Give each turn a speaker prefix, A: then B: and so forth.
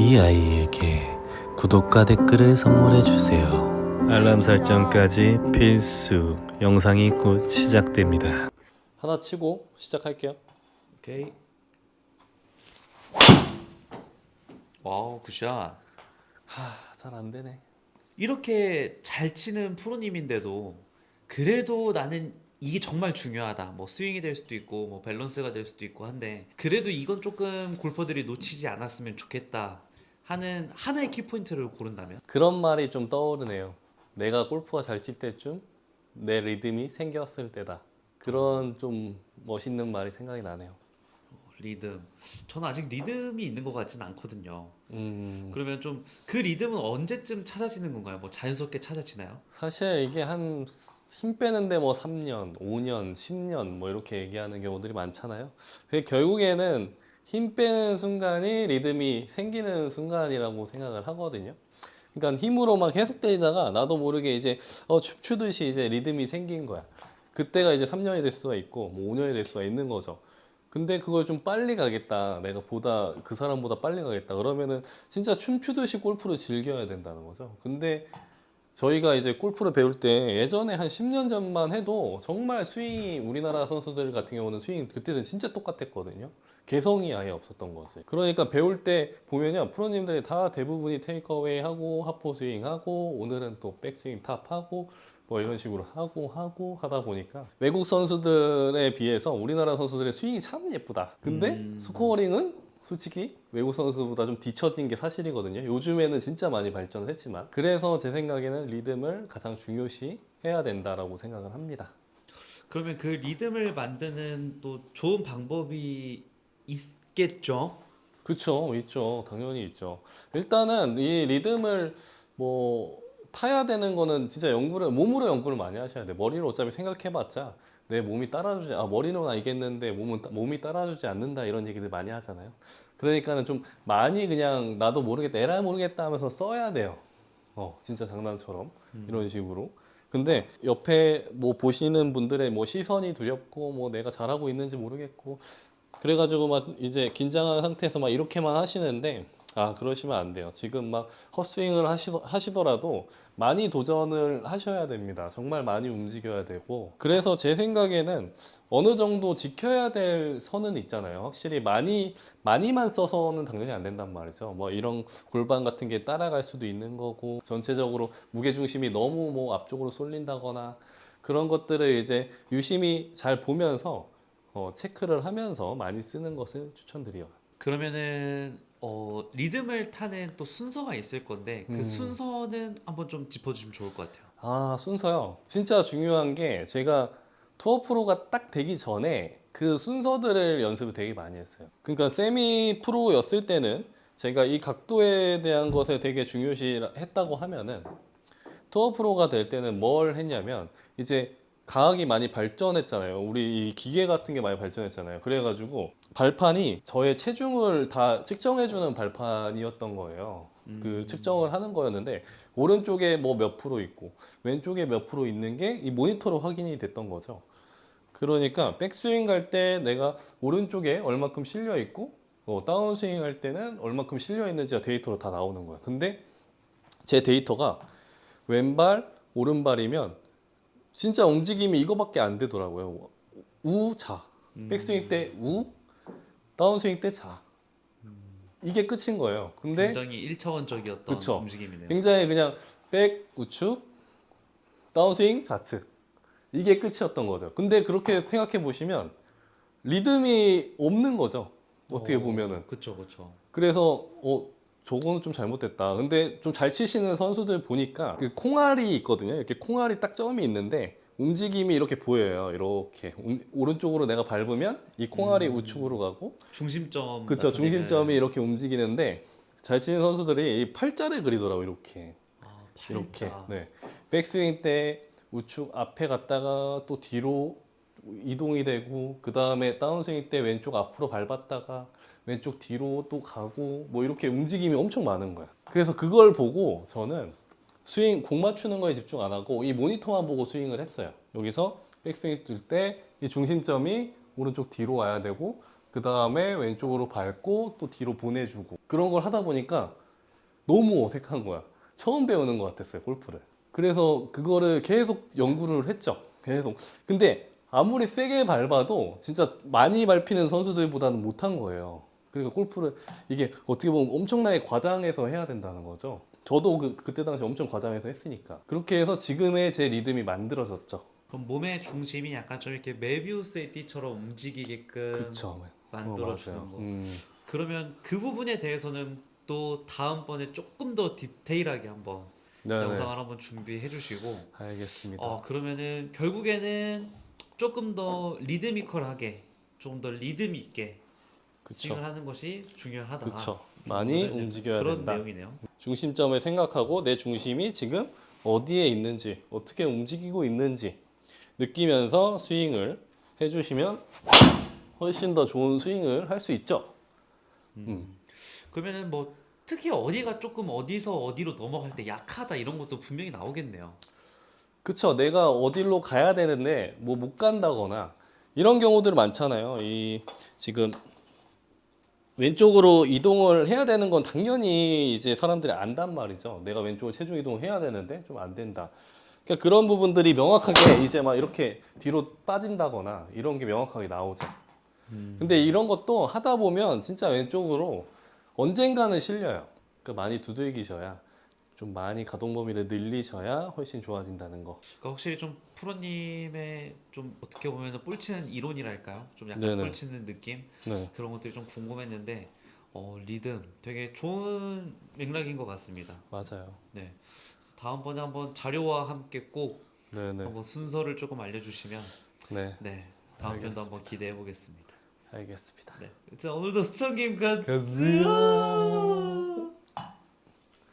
A: 이 아이에게 구독과 댓글을 선물해 주세요. 알람 설정까지 필수. 영상이 곧 시작됩니다.
B: 하나 치고 시작할게요.
C: 오케이. 와우 굿샷.
B: 하, 잘 안 되네.
C: 이렇게 잘 치는 프로님인데도 그래도 나는 이게 정말 중요하다. 뭐 스윙이 될 수도 있고 뭐 밸런스가 될 수도 있고 한데 그래도 이건 조금 골퍼들이 놓치지 않았으면 좋겠다 하는 하나의 키포인트를 고른다면
B: 그런 말이 좀 떠오르네요. 내가 골프가 잘 칠 때쯤 내 리듬이 생겼을 때다. 그런 좀 멋있는 말이 생각이 나네요.
C: 리듬. 저는 아직 리듬이 있는 것 같지는 않거든요.
B: 음,
C: 그러면 좀 그 리듬은 언제쯤 찾아지는 건가요? 뭐 자연스럽게 찾아지나요?
B: 사실 이게 한 힘 빼는데 뭐 3년, 5년, 10년 뭐 이렇게 얘기하는 경우들이 많잖아요. 그게 결국에는 힘 빼는 순간이 리듬이 생기는 순간이라고 생각을 하거든요. 그러니까 힘으로 막 계속 때리다가 나도 모르게 이제 어, 춤추듯이 이제 리듬이 생긴 거야. 그때가 이제 3년이 될 수가 있고 뭐 5년이 될 수가 있는 거죠. 근데 그걸 좀 빨리 가겠다. 내가 보다 그 사람보다 빨리 가겠다. 그러면은 진짜 춤추듯이 골프를 즐겨야 된다는 거죠. 근데 저희가 이제 골프를 배울 때 예전에 한 10년 전만 해도 정말 스윙이 우리나라 선수들 같은 경우는 스윙 그때는 진짜 똑같았거든요. 개성이 아예 없었던 거지. 그러니까 배울 때 보면요. 프로님들이 다 대부분이 테이크어웨이 하고 하포 스윙 하고 오늘은 또 백스윙 탑 하고 뭐 이런 식으로 하고 하고 하다 보니까 외국 선수들에 비해서 우리나라 선수들의 스윙이 참 예쁘다. 근데
C: 음.
B: 스코어링은 솔직히 외국 선수보다 좀 뒤처진 게 사실이거든요. 요즘에는 진짜 많이 발전을 했지만 그래서 제 생각에는 리듬을 가장 중요시 해야 된다라고 생각을 합니다.
C: 그러면 그 리듬을 만드는 또 좋은 방법이 있겠죠?
B: 그쵸, 있죠. 당연히 있죠. 일단은 이 리듬을 뭐 타야 되는 거는 진짜 연구를 몸으로 연구를 많이 하셔야 돼. 머리로 어차피 생각해봤자 내 몸이 따라주지, 아 머리는 알겠는데 몸은 따- 몸이 따라주지 않는다 이런 얘기들 많이 하잖아요. 그러니까는 좀 많이 그냥 나도 모르겠다, 에라 모르겠다 하면서 써야 돼요. 어, 진짜 장난처럼 이런 식으로. 근데 옆에 뭐 보시는 분들의 뭐 시선이 두렵고 뭐 내가 잘하고 있는지 모르겠고 그래가지고 막 이제 긴장한 상태에서 막 이렇게만 하시는데 아 그러시면 안 돼요. 지금 막 헛스윙을 하시, 하시더라도 많이 도전을 하셔야 됩니다. 정말 많이 움직여야 되고 그래서 제 생각에는 어느 정도 지켜야 될 선은 있잖아요. 확실히 많이 많이만 써서는 당연히 안 된단 말이죠. 뭐 이런 골반 같은 게 따라갈 수도 있는 거고 전체적으로 무게 중심이 너무 뭐 앞쪽으로 쏠린다거나 그런 것들을 이제 유심히 잘 보면서 어, 체크를 하면서 많이 쓰는 것을 추천드려요.
C: 그러면은 어, 리듬을 타는 또 순서가 있을 건데 그
B: 음.
C: 순서는 한번 좀 짚어주시면 좋을 것 같아요.
B: 아, 순서요. 진짜 중요한 게 제가 투어 프로가 딱 되기 전에 그 순서들을 연습을 되게 많이 했어요. 그러니까 세미 프로였을 때는 제가 이 각도에 대한 것에 되게 중요시 했다고 하면은 투어 프로가 될 때는 뭘 했냐면 이제 과학이 많이 발전했잖아요. 우리 이 기계 같은 게 많이 발전했잖아요. 그래가지고 발판이 저의 체중을 다 측정해주는 발판이었던 거예요. 그 측정을 하는 거였는데 오른쪽에 뭐 몇 프로 있고 왼쪽에 몇 프로 있는 게 이 모니터로 확인이 됐던 거죠. 그러니까 백스윙 갈 때 내가 오른쪽에 얼마큼 실려 있고 어, 다운스윙 할 때는 얼마큼 실려 있는지가 데이터로 다 나오는 거예요. 근데 제 데이터가 왼발 오른발이면 진짜 움직임이 이거밖에 안 되더라고요. 우, 자. 백스윙 때 우, 다운스윙 때 자. 이게 끝인 거예요. 근데
C: 굉장히 일차원적이었던
B: 그쵸.
C: 움직임이네요.
B: 굉장히 그냥 백 우측, 다운스윙 좌측. 이게 끝이었던 거죠. 근데 그렇게 생각해 보시면 리듬이 없는 거죠. 어떻게
C: 어,
B: 보면은.
C: 그쵸 그쵸.
B: 그래서 어 저거는 좀 잘못됐다. 근데 좀 잘 치시는 선수들 보니까 그 콩알이 있거든요. 이렇게 콩알이 딱 점이 있는데 움직임이 이렇게 보여요. 이렇게 음, 오른쪽으로 내가 밟으면 이 콩알이 우측으로 가고
C: 중심점.
B: 그쵸
C: 나타내는-
B: 중심점이 이렇게 움직이는데 잘 치는 선수들이 이 팔자를 그리더라고 이렇게
C: 아,
B: 이렇게
C: 팔자.
B: 네 백스윙 때 우측 앞에 갔다가 또 뒤로 이동이 되고 그 다음에 다운스윙 때 왼쪽 앞으로 밟았다가 왼쪽 뒤로 또 가고 뭐 이렇게 움직임이 엄청 많은 거야. 그래서 그걸 보고 저는 스윙 공 맞추는 거에 집중 안 하고 이 모니터만 보고 스윙을 했어요. 여기서 백스윙 뜰때이 중심점이 오른쪽 뒤로 와야 되고 그 다음에 왼쪽으로 밟고 또 뒤로 보내주고 그런 걸 하다 보니까 너무 어색한 거야. 처음 배우는 것 같았어요, 골프를. 그래서 그거를 계속 연구를 했죠. 계속. 근데 아무리 세게 밟아도 진짜 많이 밟히는 선수들보다는 못한 거예요. 그러니까 골프를 이게 어떻게 보면 엄청나게 과장해서 해야 된다는 거죠. 저도 그, 그때 당시 엄청 과장해서 했으니까. 그렇게 해서 지금의 제 리듬이 만들어졌죠.
C: 그럼 몸의 중심이 약간 좀 이렇게 메비우스의 띠처럼 움직이게끔
B: 그쵸.
C: 만들어
B: 어,
C: 주는. 거.
B: 음.
C: 그러면 그 부분에 대해서는 또 다음번에 조금 더 디테일하게 한번
B: 네네.
C: 영상을 한번 준비해 주시고
B: 알겠습니다.
C: 어 그러면은 결국에는 조금 더 리드미컬하게 좀더 리듬 있게. 스윙을 하는 것이 중요하다.
B: 그쵸. 많이
C: 그런
B: 움직여야
C: 그런
B: 된다.
C: 내용이네요.
B: 중심점을 생각하고 내 중심이 지금 어디에 있는지, 어떻게 움직이고 있는지 느끼면서 스윙을 해주시면 훨씬 더 좋은 스윙을 할 수 있죠. 음.
C: 그러면은 뭐 특히 어디가 조금 어디서 어디로 넘어갈 때 약하다 이런 것도 분명히 나오겠네요.
B: 그쵸. 내가 어디로 가야 되는데 뭐 못 간다거나 이런 경우들 많잖아요. 이 지금 왼쪽으로 이동을 해야 되는 건 당연히 이제 사람들이 안단 말이죠. 내가 왼쪽으로 체중 이동을 해야 되는데 좀 안 된다. 그러니까 그런 부분들이 명확하게 이제 막 이렇게 뒤로 빠진다거나 이런 게 명확하게 나오죠. 근데 이런 것도 하다 보면 진짜 왼쪽으로 언젠가는 실려요. 그러니까 많이 두들기셔야 좀 많이 가동 범위를 늘리셔야 훨씬 좋아진다는 거.
C: 그러니까 확실히 좀 프로님의 좀 어떻게 보면 뿔치는 이론이랄까요? 좀 약간
B: 네네.
C: 뿔치는 느낌
B: 네.
C: 그런 것들이 좀 궁금했는데 어, 리듬 되게 좋은 맥락인 것 같습니다.
B: 맞아요.
C: 네. 그래서 다음번에 한번 자료와 함께 꼭
B: 네네.
C: 한번 순서를 조금 알려주시면
B: 네.
C: 네 다음 편도
B: 알겠습니다.
C: 한번 기대해 보겠습니다.
B: 알겠습니다.
C: 네. 자 오늘도 수천 게임 간
B: 가세요.